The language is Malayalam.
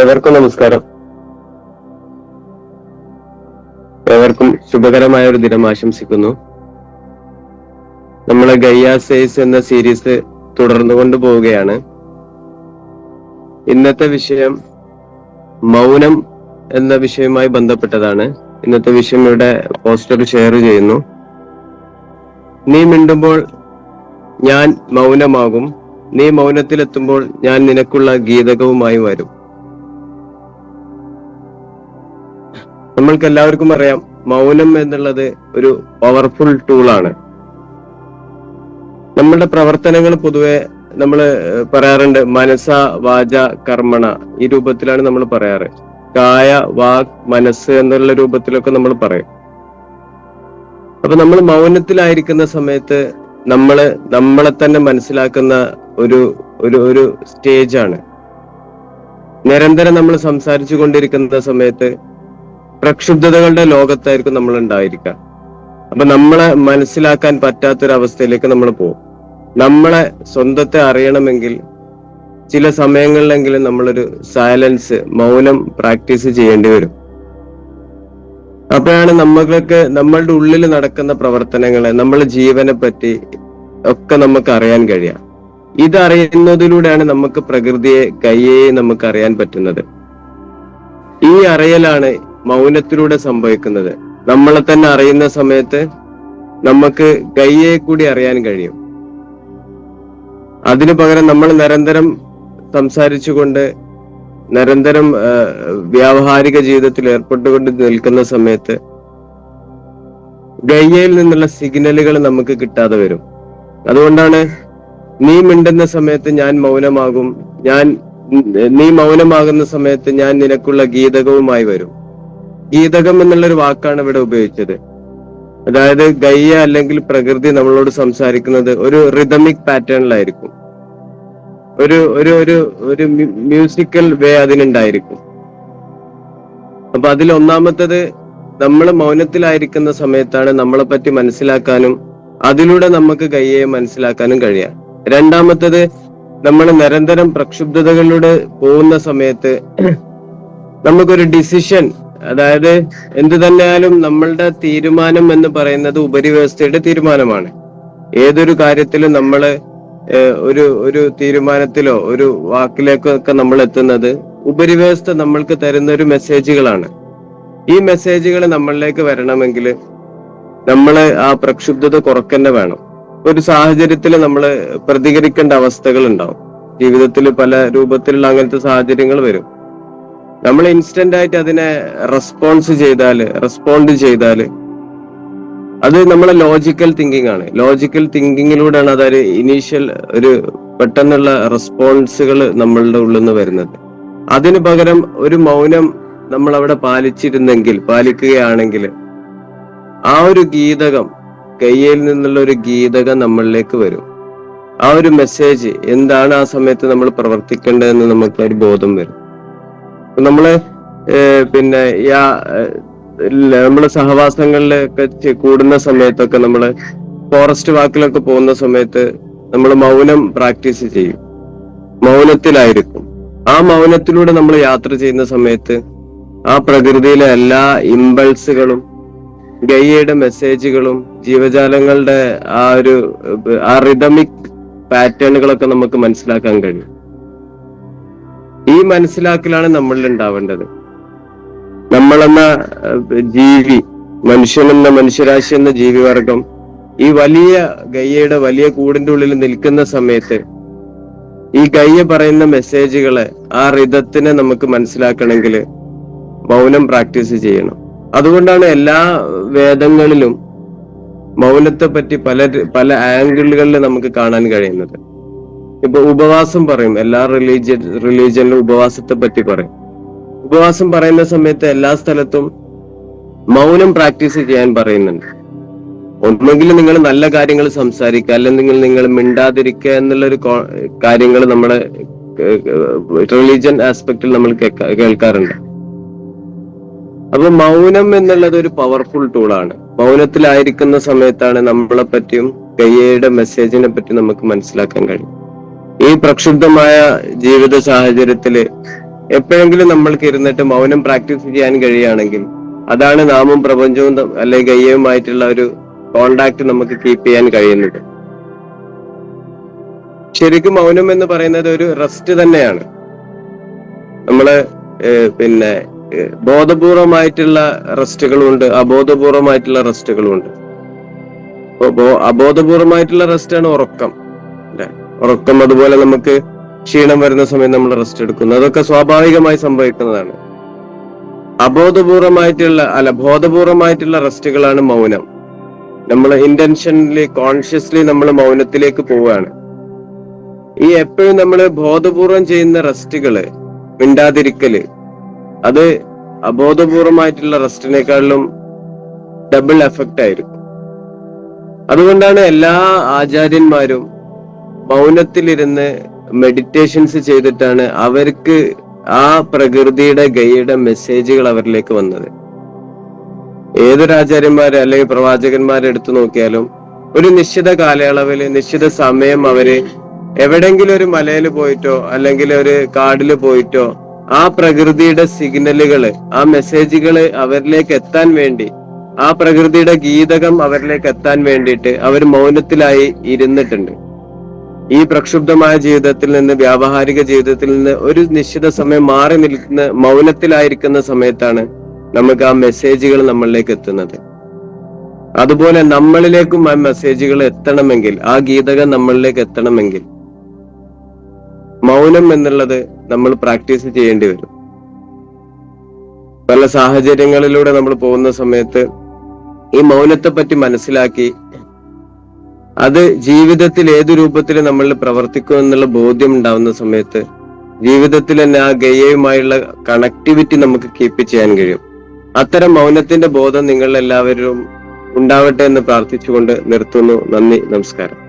ഏവർക്കും നമസ്കാരം. ഏവർക്കും ശുഭകരമായ ഒരു ദിനം ആശംസിക്കുന്നു. നമ്മളെ ഗയ്യ സേസ് എന്ന സീരീസ് തുടർന്നു കൊണ്ടുപോവുകയാണ് ഇന്നത്തെ വിഷയം മൗനം എന്ന വിഷയവുമായി ബന്ധപ്പെട്ടതാണ്. ഇന്നത്തെ വിഷയം ഇവിടെ പോസ്റ്റർ ഷെയർ ചെയ്യുന്നു. നീ മിണ്ടുമ്പോൾ ഞാൻ മൗനമാകും. നീ മൗനത്തിലെത്തുമ്പോൾ ഞാൻ നിനക്കുള്ള ഗീതകവുമായി വരും. നമ്മൾക്ക് എല്ലാവർക്കും അറിയാം മൗനം എന്നുള്ളത് ഒരു പവർഫുൾ ടൂളാണ് നമ്മളുടെ പ്രവർത്തനങ്ങൾ പൊതുവെ നമ്മൾ പറയാറുണ്ട് മനസ്സ വാച കർമ്മണ. ഈ രൂപത്തിലാണ് നമ്മൾ പറയാറ്. കായ വാക് മനസ്സ് എന്നുള്ള രൂപത്തിലൊക്കെ നമ്മൾ പറയും. അപ്പൊ നമ്മൾ മൗനത്തിലായിരിക്കുന്ന സമയത്ത് നമ്മൾ നമ്മളെ തന്നെ മനസ്സിലാക്കുന്ന ഒരു ഒരു ഒരു സ്റ്റേജാണ് നിരന്തരം നമ്മൾ സംസാരിച്ചു കൊണ്ടിരിക്കുന്ന സമയത്ത് പ്രക്ഷുബ്ധതകളുടെ ലോകത്തായിരിക്കും നമ്മൾ ഉണ്ടായിരിക്കുക. അപ്പൊ നമ്മളെ മനസ്സിലാക്കാൻ പറ്റാത്തൊരവസ്ഥയിലേക്ക് നമ്മൾ പോകും. നമ്മളെ സ്വന്തത്തെ അറിയണമെങ്കിൽ ചില സമയങ്ങളിലെങ്കിലും നമ്മളൊരു സൈലൻസ് മൗനം പ്രാക്ടീസ് ചെയ്യേണ്ടി വരും. അപ്പോഴാണ് നമ്മൾക്ക് നമ്മളുടെ ഉള്ളിൽ നടക്കുന്ന പ്രവർത്തനങ്ങളെ നമ്മളെ ജീവനെ പറ്റി ഒക്കെ നമുക്ക് അറിയാൻ കഴിയുക. ഇതറിയുന്നതിലൂടെയാണ് നമുക്ക് പ്രകൃതിയെ കയ്യെ നമുക്ക് അറിയാൻ പറ്റുന്നത്. ഈ അറിയലാണ് മൗനത്തിലൂടെ സംഭവിക്കുന്നത്. നമ്മളെ തന്നെ അറിയുന്ന സമയത്ത് നമുക്ക് കയ്യെ കൂടി അറിയാൻ കഴിയും. അതിനു പകരം നമ്മൾ നിരന്തരം സംസാരിച്ചുകൊണ്ട് നിരന്തരം വ്യാവഹാരിക ജീവിതത്തിൽ ഏർപ്പെട്ടുകൊണ്ട് നിൽക്കുന്ന സമയത്ത് ഗയ്യയിൽ നിന്നുള്ള സിഗ്നലുകൾ നമുക്ക് കിട്ടാതെ വരും. അതുകൊണ്ടാണ് നീ മിണ്ടുന്ന സമയത്ത് ഞാൻ മൗനമാകും ഞാൻ നീ മൗനമാകുന്ന സമയത്ത് ഞാൻ നിനക്കുള്ള ഗീതകവുമായി വരും. ഗീതകം എന്നുള്ളൊരു വാക്കാണ് ഇവിടെ ഉപയോഗിച്ചത്. അതായത് ഗയ്യ അല്ലെങ്കിൽ പ്രകൃതി നമ്മളോട് സംസാരിക്കുന്നത് ഒരു റിതമിക് പാറ്റേണിലായിരിക്കും ഒരു ഒരു ഒരു ഒരു മ്യൂസിക്കൽ വേ അതിനുണ്ടായിരിക്കും. അപ്പൊ അതിൽ ഒന്നാമത്തത് നമ്മൾ മൗനത്തിലായിരിക്കുന്ന സമയത്താണ് നമ്മളെ പറ്റി മനസ്സിലാക്കാനും അതിലൂടെ നമുക്ക് കയ്യെ മനസ്സിലാക്കാനും കഴിയാം രണ്ടാമത്തത് നമ്മൾ നിരന്തരം പ്രക്ഷുബ്ധതകളിലൂടെ പോകുന്ന സമയത്ത് നമുക്കൊരു ഡിസിഷൻ അതായത് എന്തു തന്നെയാലും നമ്മളുടെ തീരുമാനം എന്ന് പറയുന്നത് ഉപരിവ്യവസ്ഥയുടെ തീരുമാനമാണ്. ഏതൊരു കാര്യത്തിലും നമ്മൾ ഒരു ഒരു തീരുമാനത്തിലോ ഒരു വാക്കിലേക്കോ ഒക്കെ നമ്മൾ എത്തുന്നത് ഉപരിവ്യവസ്ഥ നമ്മൾക്ക് തരുന്ന ഒരു മെസ്സേജുകളാണ്. ഈ മെസ്സേജുകൾ നമ്മളിലേക്ക് വരണമെങ്കിൽ നമ്മൾ ആ പ്രക്ഷുബ്ധത കുറക്കന്നെ വേണം. ഒരു സാഹചര്യത്തിൽ നമ്മൾ പ്രതികരിക്കേണ്ട അവസ്ഥകൾ ഉണ്ടാവും ജീവിതത്തിൽ പല രൂപത്തിലുള്ള അങ്ങനത്തെ സാഹചര്യങ്ങൾ വരും. നമ്മൾ ഇൻസ്റ്റന്റ് ആയിട്ട് അതിനെ റെസ്പോൺസ് ചെയ്താൽ റെസ്പോണ്ട് ചെയ്താൽ അത് നമ്മളെ ലോജിക്കൽ തിങ്കിങ് ആണ്. ലോജിക്കൽ തിങ്കിങ്ങിലൂടെയാണ് അതായത് ഇനീഷ്യൽ ഒരു പെട്ടെന്നുള്ള റെസ്പോൺസുകൾ നമ്മളുടെ ഉള്ളിൽ നിന്ന് വരുന്നത്. അതിനു പകരം ഒരു മൗനം നമ്മൾ അവിടെ പാലിച്ചിരുന്നെങ്കിൽ പാലിക്കുകയാണെങ്കിൽ ആ ഒരു ഗീതകം കയ്യിൽ നിന്നുള്ള ഒരു ഗീതകം നമ്മളിലേക്ക് വരും. ആ ഒരു മെസ്സേജ് എന്താണ് ആ സമയത്ത് നമ്മൾ പ്രവർത്തിക്കേണ്ടതെന്ന് നമുക്ക് ഒരു ബോധം വരും. നമ്മൾ പിന്നെ യാ നമ്മുടെ സഹവാസങ്ങളിലൊക്കെ കൂടുന്ന സമയത്തൊക്കെ നമ്മൾ ഫോറസ്റ്റ് വാക്കിലൊക്കെ പോകുന്ന സമയത്ത് നമ്മൾ മൗനം പ്രാക്ടീസ് ചെയ്യും. മൗനത്തിലായിരിക്കും. ആ മൗനത്തിലൂടെ നമ്മൾ യാത്ര ചെയ്യുന്ന സമയത്ത് ആ പ്രകൃതിയിലെ എല്ലാ ഇമ്പൾസുകളും ഗയ്യയുടെ മെസ്സേജുകളും ജീവജാലങ്ങളുടെ ആ ഒരു ആ റിതമിക് പാറ്റേണുകളൊക്കെ നമുക്ക് മനസ്സിലാക്കാൻ കഴിയും. ഈ മനസ്സിലാക്കലാണ് നമ്മളിൽ ഉണ്ടാവേണ്ടത് നമ്മളെന്ന ജീവി മനുഷ്യനെന്ന മനുഷ്യരാശി എന്ന ജീവിവർഗം ഈ വലിയ ഗയ്യയുടെ വലിയ കൂടിന്റെ ഉള്ളിൽ നിൽക്കുന്ന സമയത്ത് ഈ ഗയ്യ പറയുന്ന മെസ്സേജുകളെ ആ റിതത്തിനെ നമുക്ക് മനസ്സിലാക്കണമെങ്കിൽ മൗനം പ്രാക്ടീസ് ചെയ്യണം. അതുകൊണ്ടാണ് എല്ലാ വേദങ്ങളിലും മൗനത്തെ പറ്റി പല പല ആംഗിളുകളിൽ നമുക്ക് കാണാൻ കഴിയുന്നത്. ഇപ്പൊ ഉപവാസം പറയും. എല്ലാ റിലീജിയൻ റിലീജിയനിലും ഉപവാസത്തെ പറ്റി പറയും. ഉപവാസം പറയുന്ന സമയത്ത് എല്ലാ സ്ഥലത്തും മൗനം പ്രാക്ടീസ് ചെയ്യാൻ പറയുന്നുണ്ട്. ഒന്നെങ്കിൽ നിങ്ങൾ നല്ല കാര്യങ്ങൾ സംസാരിക്കുക അല്ലെങ്കിൽ നിങ്ങൾ മിണ്ടാതിരിക്കുക എന്നുള്ളൊരു കാര്യങ്ങൾ നമ്മളെ റിലീജിയൻ ആസ്പെക്റ്റിൽ നമ്മൾ കേൾക്കാറുണ്ട്. അപ്പൊ മൗനം എന്നുള്ളത് ഒരു പവർഫുൾ ടൂളാണ് മൗനത്തിലായിരിക്കുന്ന സമയത്താണ് നമ്മളെ പറ്റിയും കയ്യയുടെ മെസ്സേജിനെ പറ്റി നമുക്ക് മനസ്സിലാക്കാൻ കഴിയും. ഈ പ്രക്ഷുബ്ധമായ ജീവിത സാഹചര്യത്തിൽ എപ്പോഴെങ്കിലും നമ്മൾക്ക് ഇരുന്നിട്ട് മൗനം പ്രാക്ടീസ് ചെയ്യാൻ കഴിയുകയാണെങ്കിൽ അതാണ് നാമും പ്രപഞ്ചവും അല്ലെങ്കിൽ ഗയ്യവുമായിട്ടുള്ള ഒരു കോണ്ടാക്ട് നമുക്ക് കീപ്പ് ചെയ്യാൻ കഴിയുന്നത്. ശരിക്കും മൗനം എന്ന് പറയുന്നത് ഒരു റെസ്റ്റ് തന്നെയാണ്. നമ്മൾ പിന്നെ ബോധപൂർവമായിട്ടുള്ള റെസ്റ്റുകളുണ്ട് അബോധപൂർവമായിട്ടുള്ള റെസ്റ്റുകളുണ്ട് അബോധപൂർവമായിട്ടുള്ള റെസ്റ്റ് ആണ് ഉറക്കം. ഉറക്കം അതുപോലെ നമുക്ക് ക്ഷീണം വരുന്ന സമയം നമ്മൾ റെസ്റ്റ് എടുക്കുന്നു. അതൊക്കെ സ്വാഭാവികമായി സംഭവിക്കുന്നതാണ്. അബോധപൂർവമായിട്ടുള്ള അല്ല ബോധപൂർവമായിട്ടുള്ള റെസ്റ്റുകളാണ് മൗനം. നമ്മൾ ഇന്റൻഷനലി കോൺഷ്യസ്ലി നമ്മൾ മൗനത്തിലേക്ക് പോവുകയാണ്. ഈ എപ്പോഴും നമ്മൾ ബോധപൂർവം ചെയ്യുന്ന റെസ്റ്റുകൾ മിണ്ടാതിരിക്കൽ അത് അബോധപൂർവമായിട്ടുള്ള റെസ്റ്റിനേക്കാളും ഡബിൾ എഫക്റ്റ് ആയിരിക്കും. അതുകൊണ്ടാണ് എല്ലാ ആചാര്യന്മാരും മൗനത്തിലിരുന്ന് മെഡിറ്റേഷൻസ് ചെയ്തിട്ടാണ് അവർക്ക് ആ പ്രകൃതിയുടെ ഗൈയുടെ മെസ്സേജുകൾ അവരിലേക്ക് വന്നത്. ഏതൊരു ആചാര്യന്മാരെ അല്ലെങ്കിൽ പ്രവാചകന്മാരെ എടുത്തു നോക്കിയാലും ഒരു നിശ്ചിത കാലയളവിൽ നിശ്ചിത സമയം അവർ എവിടെങ്കിലും ഒരു മലയിൽ പോയിട്ടോ അല്ലെങ്കിൽ ഒരു കാടിൽ പോയിട്ടോ ആ പ്രകൃതിയുടെ സിഗ്നലുകൾ ആ മെസ്സേജുകൾ അവരിലേക്ക് എത്താൻ വേണ്ടി ആ പ്രകൃതിയുടെ ഗീതകം അവരിലേക്ക് എത്താൻ വേണ്ടിയിട്ട് അവർ മൗനത്തിലായി ഇരുന്നിട്ടുണ്ട്. ഈ പ്രക്ഷുബ്ധമായ ജീവിതത്തിൽ നിന്ന് വ്യാവഹാരിക ജീവിതത്തിൽ നിന്ന് ഒരു നിശ്ചിത സമയം മാറി നിൽക്കുന്ന മൗനത്തിലായിരിക്കുന്ന സമയത്താണ് നമുക്ക് ആ മെസ്സേജുകൾ നമ്മളിലേക്ക് എത്തുന്നത്. അതുപോലെ നമ്മളിലേക്കും ആ മെസ്സേജുകൾ എത്തണമെങ്കിൽ ആ ഗീതകം നമ്മളിലേക്ക് എത്തണമെങ്കിൽ മൗനം എന്നുള്ളത് നമ്മൾ പ്രാക്ടീസ് ചെയ്യേണ്ടി വരും. പല സാഹചര്യങ്ങളിലൂടെ നമ്മൾ പോകുന്ന സമയത്ത് ഈ മൗനത്തെ പറ്റി മനസ്സിലാക്കി അത് ജീവിതത്തിൽ ഏത് രൂപത്തിൽ നമ്മൾ പ്രവർത്തിക്കും എന്നുള്ള ബോധ്യം ഉണ്ടാവുന്ന സമയത്ത് ജീവിതത്തിൽ തന്നെ ആ ഗയയുമായുള്ള കണക്ടിവിറ്റി നമുക്ക് കീപ്പ് ചെയ്യാൻ കഴിയും. അത്തരം മൗനത്തിന്റെ ബോധം നിങ്ങൾ എല്ലാവരും ഉണ്ടാവട്ടെ എന്ന് പ്രാർത്ഥിച്ചുകൊണ്ട് നിർത്തുന്നു. നന്ദി നമസ്കാരം.